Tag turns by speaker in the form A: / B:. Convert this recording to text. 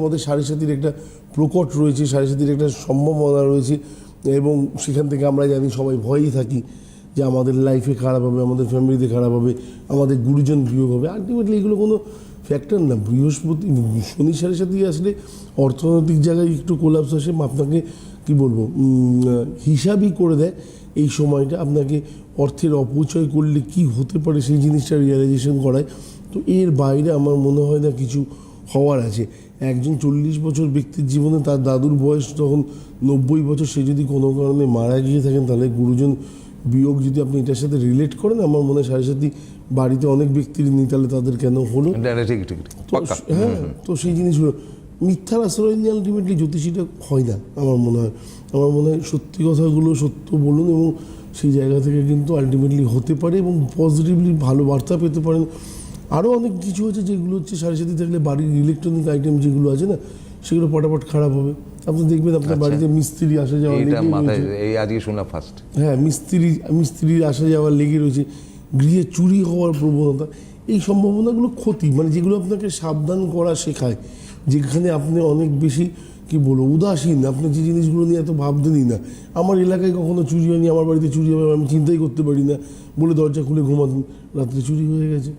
A: আমাদের সাড়ে সাতির একটা প্রকট রয়েছে, সাড়ে সাতির একটা সম্ভাবনা রয়েছে এবং সেখান থেকে আমরা জানি সবাই ভয়েই থাকি যে আমাদের লাইফে খারাপ হবে, আমাদের ফ্যামিলিতে খারাপ হবে, আমাদের গুরুজন বিয়োগ হবে। আলটিমেটলি এগুলো কোনো ফ্যাক্টর না। বৃহস্পতি, শনি সাড়ে সাথে আসলে অর্থনৈতিক জায়গায় একটু কোলাপস আসে, আপনাকে কি বলব হিসাবই করে দেয় এই সময়টা। আপনাকে অর্থের অপচয় করলে কি হতে পারে সেই জিনিসটা রিয়েলাইজেশন করায়। তো এর বাইরে আমার মনে হয় না কিছু হওয়ার আছে। একজন চল্লিশ বছর ব্যক্তির জীবনে তার দাদুর বয়স তখন নব্বই বছর সে যদি কোনো কারণে মারা গিয়ে থাকেন তাহলে গুরুজন বিয়োগ যদি আপনি এটার সাথে রিলেট করেন আমার মনে হয় সাথে সাথে বাড়িতে অনেক ব্যক্তির নেই তাহলে তাদের কেন হলো? হ্যাঁ তো সেই জিনিসগুলো মিথ্যার আশ্রয় নিয়ে আলটিমেটলি জ্যোতিষীটা হয় না আমার মনে হয়। আমার মনে হয় সত্যি কথাগুলো সত্য বলুন এবং সেই জায়গা থেকে কিন্তু আলটিমেটলি হতে পারে এবং পজিটিভলি ভালো বার্তা পেতে পারেন। আরও অনেক কিছু আছে যেগুলো হচ্ছে সাড়ে সাথে থাকলে বাড়ির ইলেকট্রনিক আইটেম যেগুলো আছে না সেগুলো পটাপট খারাপ হবে। আপনি দেখবেন আপনার বাড়িতে মিস্ত্রি আসা যাওয়া।
B: এই আজকে ফার্স্ট
A: হ্যাঁ মিস্ত্রি মিস্ত্রির আসা যাওয়া লেগে রয়েছে। গৃহে চুরি হওয়ার প্রবণতা এই সম্ভাবনাগুলো ক্ষতি মানে যেগুলো আপনাকে সাবধান করা শেখায় যেখানে আপনি অনেক বেশি কি বলব উদাসীন। আপনি যে জিনিসগুলো নিয়ে এত ভাবতেনই না। আমার এলাকায় কখনো চুরি হয়নি আমার বাড়িতে চুরি হবে আমি চিন্তাই করতে পারি না। বলে দরজা খুলে ঘুমাতেন রাত্রে চুরি হয়ে গেছে।